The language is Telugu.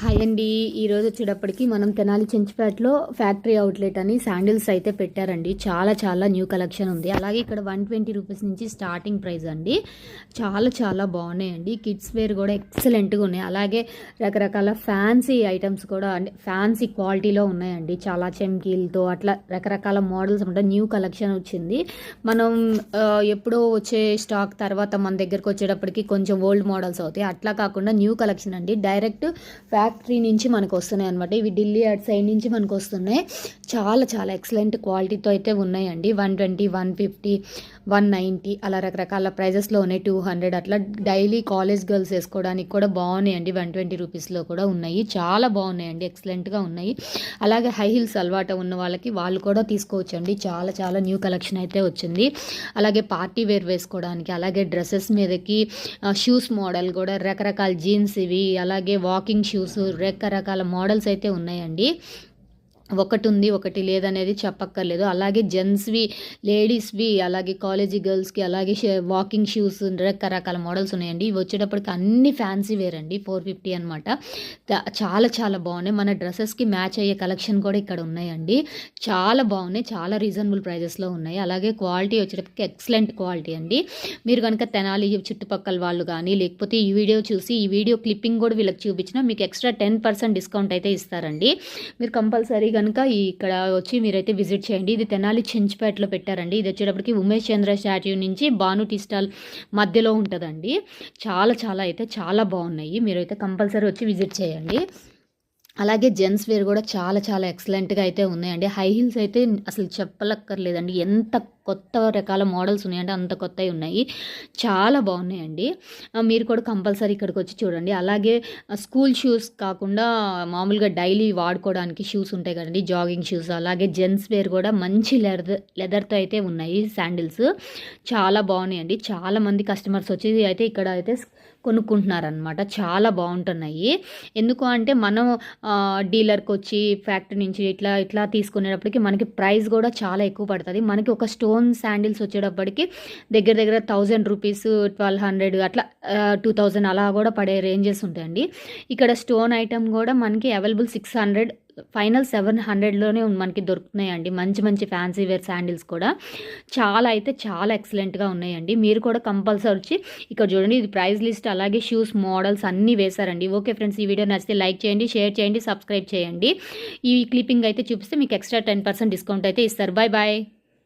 హాయ్ అండి. ఈరోజు వచ్చేటప్పటికి మనం తెనాలి చెంచుపేటలో ఫ్యాక్టరీ అవుట్లెట్ అని శాండిల్స్ అయితే పెట్టారండి. చాలా చాలా న్యూ కలెక్షన్ ఉంది. అలాగే ఇక్కడ వన్ ట్వంటీ రూపీస్ నుంచి స్టార్టింగ్ ప్రైస్ అండి. చాలా చాలా బాగున్నాయండి. కిడ్స్ వేర్ కూడా ఎక్సలెంట్గా ఉన్నాయి. అలాగే రకరకాల ఫ్యాన్సీ ఐటమ్స్ కూడా అంటే ఫ్యాన్సీ క్వాలిటీలో ఉన్నాయండి. చాలా చెమ్కీలతో అట్లా రకరకాల మోడల్స్ అంటే న్యూ కలెక్షన్ వచ్చింది. మనం ఎప్పుడో వచ్చే స్టాక్ తర్వాత మన దగ్గరకు వచ్చేటప్పటికి కొంచెం ఓల్డ్ మోడల్స్ అవుతాయి. అట్లా కాకుండా న్యూ కలెక్షన్ అండి. డైరెక్ట్ ఫ్యా ఫ్యాక్టరీ నుంచి మనకు వస్తున్నాయి అనమాట ఇవి ఢిల్లీ అటు సైడ్ నుంచి మనకు వస్తున్నాయి. చాలా చాలా ఎక్సలెంట్ క్వాలిటీతో అయితే ఉన్నాయండి. One twenty one fifty one ninety అలా రకరకాల ప్రైజెస్లో ఉన్నాయి. టూ హండ్రెడ్ అట్లా డైలీ కాలేజ్ గర్ల్స్ వేసుకోవడానికి కూడా బాగున్నాయండి. వన్ ట్వంటీ రూపీస్లో కూడా ఉన్నాయి. చాలా బాగున్నాయండి. ఎక్సలెంట్గా ఉన్నాయి. అలాగే హై హీల్స్ అలవాటు ఉన్న వాళ్ళకి వాళ్ళు కూడా తీసుకోవచ్చండి. చాలా చాలా న్యూ కలెక్షన్ అయితే వచ్చింది. అలాగే పార్టీ వేర్ వేసుకోవడానికి అలాగే డ్రెస్సెస్ మీదకి షూస్ మోడల్ కూడా రకరకాల జీన్స్ ఇవి అలాగే వాకింగ్ షూస్ రకరకాల మోడల్స్ అయితే ఉన్నాయండి. ఒకటి ఉంది ఒకటి లేదనేది చెప్పక్కర్లేదు. అలాగే జెంట్స్వి లేడీస్వి అలాగే కాలేజీ గర్ల్స్కి అలాగే షే- వాకింగ్ షూస్ రకరకాల మోడల్స్ ఉన్నాయండి. ఇవి వచ్చేటప్పటికి అన్ని ఫ్యాన్సీ వేర్ అండి. ఫోర్ ఫిఫ్టీ అనమాట చాలా చాలా బాగున్నాయి. మన డ్రెస్సెస్కి మ్యాచ్ అయ్యే కలెక్షన్ కూడా ఇక్కడ ఉన్నాయండి. చాలా బాగున్నాయి. చాలా రీజనబుల్ ప్రైజెస్లో ఉన్నాయి. అలాగే క్వాలిటీ వచ్చేటప్పటికి ఎక్సలెంట్ క్వాలిటీ అండి. మీరు కనుక తెనాలి చుట్టుపక్కల వాళ్ళు కానీ లేకపోతే ఈ వీడియో చూసి ఈ వీడియో క్లిప్పింగ్ కూడా వీళ్ళకి చూపించినా మీకు ఎక్స్ట్రా టెన్ పర్సెంట్ డిస్కౌంట్ అయితే ఇస్తారండి. మీరు కంపల్సరీ కనుక ఇక్కడ వచ్చి మీరైతే విజిట్ చేయండి. ఇది తెనాలి చెంచుపేటలో పెట్టారండి. ఇది వచ్చేటప్పటికి ఉమేష్ చంద్ర స్టాట్యూ నుంచి భాను టీ స్టాల్ మధ్యలో ఉంటుందండి. చాలా చాలా అయితే చాలా బాగున్నాయి. మీరైతే కంపల్సరీ వచ్చి విజిట్ చేయండి. అలాగే జెంట్స్ వేర్ కూడా చాలా చాలా ఎక్సలెంట్గా అయితే ఉన్నాయండి. హై హీల్స్ అయితే అసలు చెప్పలక్కర్లేదండి ఎంత కొత్త రకాల మోడల్స్ ఉన్నాయంటే అంత కొత్తవి ఉన్నాయి. చాలా బాగున్నాయండి. మీరు కూడా కంపల్సరీ ఇక్కడికి వచ్చి చూడండి. అలాగే స్కూల్ షూస్ కాకుండా మామూలుగా డైలీ వాడుకోవడానికి షూస్ ఉంటాయి కదండి. జాగింగ్ షూస్ అలాగే జెంట్స్ వేర్ కూడా మంచి లెదర్ లెదర్తో అయితే ఉన్నాయి శాండిల్స్. చాలా బాగున్నాయండి. చాలా మంది కస్టమర్స్ వచ్చి అయితే ఇక్కడ అయితే కొనుక్కుంటున్నారనమాట చాలా బాగుంటున్నాయి. ఎందుకు అంటే మనం డీలర్కి వచ్చి ఫ్యాక్టరీ నుంచి ఇట్లా ఇట్లా తీసుకునేటప్పటికి మనకి ప్రైస్ కూడా చాలా ఎక్కువ పడుతుంది. మనకి ఒక స్టోన్ స్టోన్ శాండిల్స్ వచ్చేటప్పటికి దగ్గర దగ్గర థౌజండ్ రూపీస్ ట్వెల్వ్ హండ్రెడ్ అట్లా టూ థౌజండ్ అలా కూడా పడే రేంజెస్ ఉంటాయండి. ఇక్కడ స్టోన్ ఐటమ్ కూడా మనకి available six hundred final seven హండ్రెడ్లోనే మనకి దొరుకుతున్నాయండి. మంచి మంచి ఫ్యాన్సీ వేర్ శాండిల్స్ కూడా. చాలా అయితే చాలా ఎక్సలెంట్గా ఉన్నాయండి. మీరు కూడా కంపల్సరీ వచ్చి ఇక్కడ చూడండి ఇది ప్రైస్ లిస్ట్ అలాగే షూస్ మోడల్స్ అన్నీ వేశారండి. ఓకే ఫ్రెండ్స్ ఈ వీడియో నచ్చితే లైక్ చేయండి షేర్ చేయండి సబ్స్క్రైబ్ చేయండి. ఈ క్లిప్పింగ్ అయితే చూపిస్తే మీకు ఎక్స్ట్రా టెన్ పర్సెంట్ డిస్కౌంట్ అయితే ఇస్తారు. Bye bye